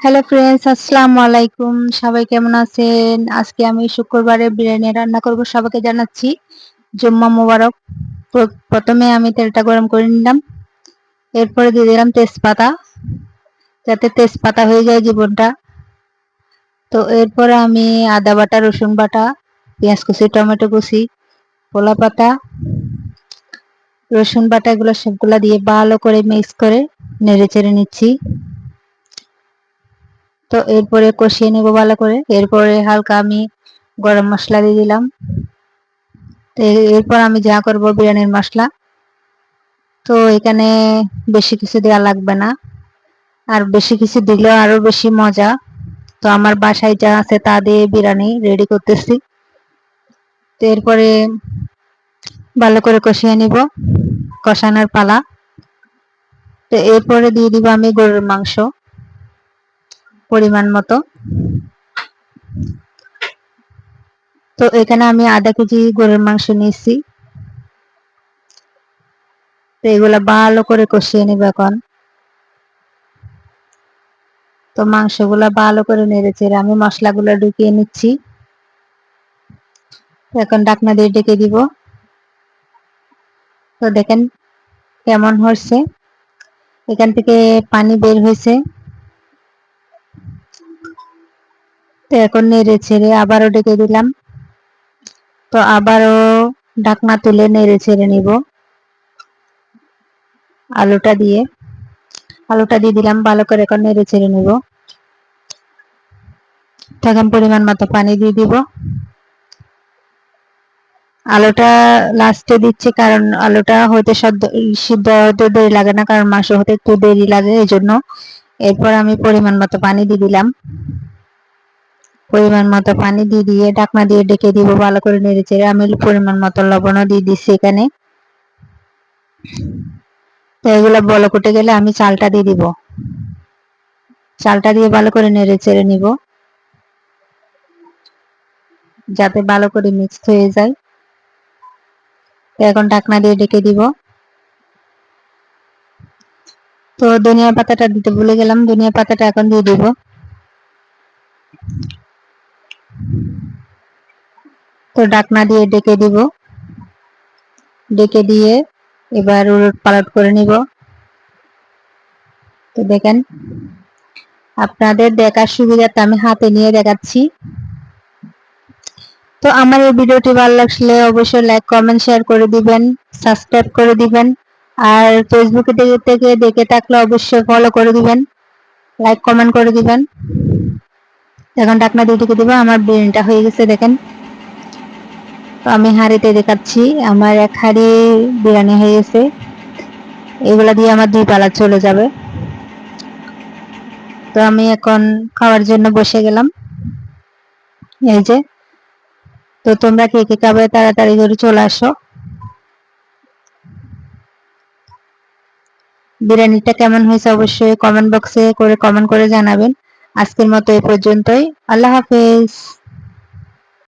Hello friends আসসালামু আলাইকুম সবাই কেমন আছেন? আজকে আমি শুক্রবারে বিরিয়ানি রান্না করব, সবাইকে জানাচ্ছি। জুম্মা মোবারক। প্রথমে আমি তেলটা গরম করে নিলাম। এরপরে দিয়ে দিলাম তেজপাতা। যাতে তেজপাতা হয়ে যায় জীবনটা। তো এরপরে আমি আদা বাটা, রসুন বাটা, পেঁয়াজ কুচি, টমেটো কুচি পোলা পাতা, রসুন বাটা, এগুলো সবগুলা দিয়ে ভালো করে মিক্স করে নেড়ে চেড়ে নিচ্ছি। তো এরপরে কষিয়ে নেব ভালো করে। এরপরে হালকা আমি গরম মশলা দিয়ে দিলাম। তো এরপর আমি যা করব বিরিয়ানির মশলা। তো এখানে বেশি কিছু দেওয়া লাগবে না। আর বেশি কিছু দিলেও আরও বেশি মজা। তো আমার বাসায় যা আছে তা দিয়ে বিরিয়ানি রেডি করতেছি। তো এরপরে ভালো করে কষিয়ে নিব কষানোর পালা। তো এরপরে দিয়ে দিব আমি গরুর মাংস। পরিমাণ মতো। তো এখানে আমি আধা কেজি গরুর মাংস নিয়েছি। তো এগুলা ভালো করে কষিয়ে নিব এখন। তো মাংস মাংসগুলা ভালো করে নেড়েছে আমি মশলাগুলো ঢুকিয়ে নিচ্ছি। এখন ডাকনা দিয়ে ডেকে দিব। তো দেখেন কেমন হচ্ছে। এখান থেকে পানি বের হয়েছে। তো এখন নেড়ে ছেড়ে আবারও ডেকে দিলাম। তো আবারও ঢাকনা তুলে নেড়ে ছেড়ে নিব। আলুটা দিয়ে আলুটা দিয়ে দিলাম, ভালো করে এখন নেড়ে ছেড়ে নিব। তখন পরিমাণ মতো পানি দিয়ে দিব। আলুটা লাস্টে দিচ্ছি কারণ আলুটা হতে সিদ্ধ হতে দেরি লাগে না, কারণ মাংস হতে একটু দেরি লাগে এই জন্য এরপর আমি পরিমাণ মতো পানি দিয়ে দিলাম। পরিমাণ মতো পানি দিয়ে দিয়ে ঢাকনা দিয়ে ডেকে দিব, ভালো করে নেড়ে চেড়ে আমি পরিমাণ মতো লবণও দিয়ে দিচ্ছি এখানে। তো এগুলো বল কুটে গেলে আমি চালটা দিয়ে দিব। চালটা দিয়ে ভালো করে নেড়ে চেড়ে নিব। যাতে ভালো করে মিক্সড হয়ে যায়। এখন ঢাকনা দিয়ে ডেকে দিব। তো ধনিয়া পাতাটা দিতে ভুলে গেলাম। ধনিয়া পাতাটা এখন দিয়ে দিব। তো ডাকনা দিয়ে ডেকে দিব। ডেকে দিয়ে এবার উলট পালট করে নিব। তো দেখেন, আপনাদের দেখার সুবিধাতে আমি হাতে নিয়ে দেখাচ্ছি। তো আমার এই ভিডিওটি ভালো লাগলে অবশ্যই লাইক কমেন্ট শেয়ার করে দিবেন সাবস্ক্রাইব করে দিবেন, আর ফেসবুকে থেকে দেখে থাকলে অবশ্যই ফলো করে দিবেন লাইক কমেন্ট করে দিবেন। এখন ডাকনা দিয়ে ঢেকে দেবো, আমার বিরিয়ানিটা হয়ে গেছে, দেখেন। তো আমি হাঁড়িতে দেখাচ্ছি। আমার এক হাঁড়ি বিরিয়ানি হয়ে গেছে। এগুলা দিয়ে আমার দুই পালা চলে যাবে। তো আমি এখন খাওয়ার জন্য বসে গেলাম। এই যে। তো তোমরা কে কে খাবে তাড়াতাড়ি করে চলে আসো। বিরিয়ানিটা কেমন হয়েছে অবশ্যই কমেন্ট বক্সে করে কমেন্ট করে জানাবেন। আজকের মতো এই পর্যন্তই। আল্লাহ হাফেজ।